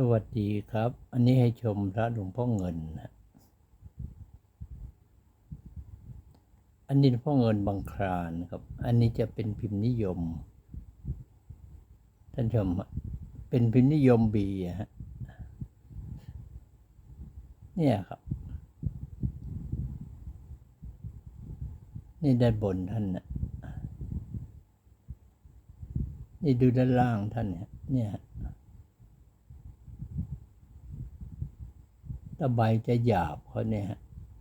สวัสดีครับ อันนี้ให้ชมพระหลวงพ่อเงินนะอันนี้หลวงพ่อเงินบางครานครับ อันนี้จะเป็นพิมพ์นิยม ท่านชมเป็นพิมพ์นิยมบีฮะ เนี่ยครับ นี่ด้านบนท่านนะนี่ดูด้านล่างท่านเนี่ยเนี่ยฮะ ตะใบจะหยาบเขาเนี่ยฮะ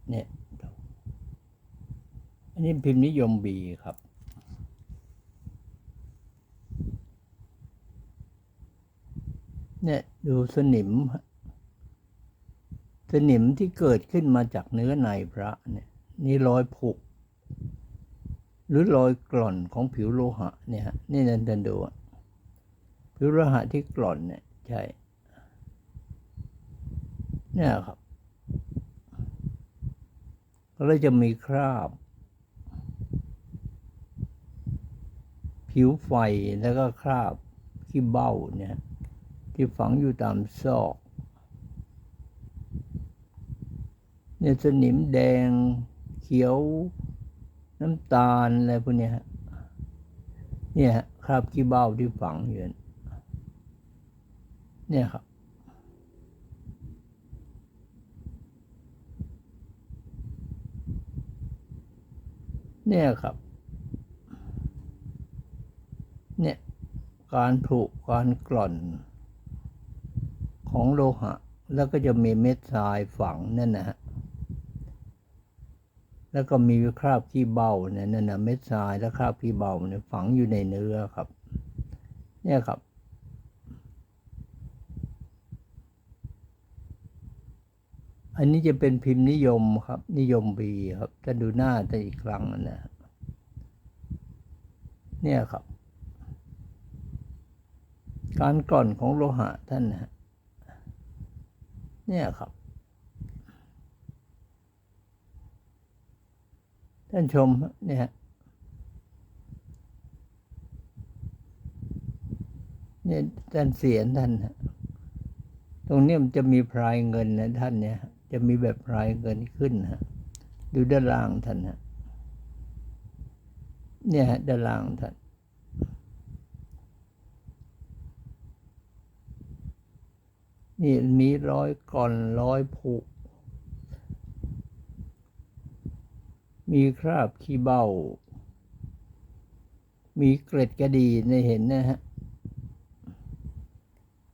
เนี่ยอันนี้พิมพ์นิยมบีครับ เนี่ยดูสนิมฮะสนิมที่เกิดขึ้นมาจากเนื้อในพระเนี่ยนี่รอยผุหรือรอยกร่อนของผิวโลหะเนี่ยฮะนี่นันเดนดูอะผิวโลหะที่กร่อนเนี่ยใช่ เนี่ยครับก็เลยจะมีคราบ ผิวไฟแล้วก็คราบขี้เบ้าเนี่ย ที่ฝังอยู่ตามซอกเนี่ยสนิมแดงเขียวน้ำตาลอะไรพวกนี้ฮะเนี่ยคราบขี้เบ้าที่ฝังอยู่เนี่ยครับ เนี่ยครับ เนี่ยการผุการกร่อน ของโลหะ แล้วก็จะมีเม็ดทรายฝังนั่นนะฮะแล้วก็มีคราบขี้เบาเนี่ยนั่นนะเม็ดทรายและคราบขี้เบาเนี่ยฝังอยู่ในเนื้อครับ เนี่ยครับ อันนี้จะเป็นพิมพ์นิยมครับ นิยมบีครับถ้าดูหน้าจะอีกครั้งนะเนี่ยครับ การกร่อนของโลหะท่านนะเนี่ยครับ ท่านชมเนี่ยเนี่ยท่านเสียนท่าน ตรงนี้มันจะมีพรายเงินนะท่านเนี่ย จะมีแบบพรายเงินขึ้นฮะดูด้านล่างท่านฮะเนี่ยฮะด้านล่างท่านนี่มีร้อยก่อนร้อยผุมีคราบขี้เบ้า มีเกล็ดกระดีในเห็นนะฮะ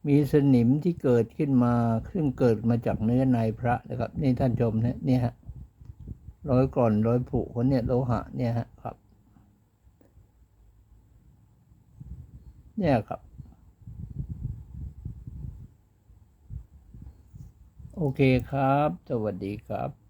มีสนิมที่เกิดขึ้นมาซึ่งเกิดมาจากเนื้อในพระนะครับ นี่ท่านชมนะเนี่ยฮะร้อยก่อนร้อยผุคนเนี่ยโลหะเนี่ยฮะครับ เนี่ยครับ โอเคครับ สวัสดีครับ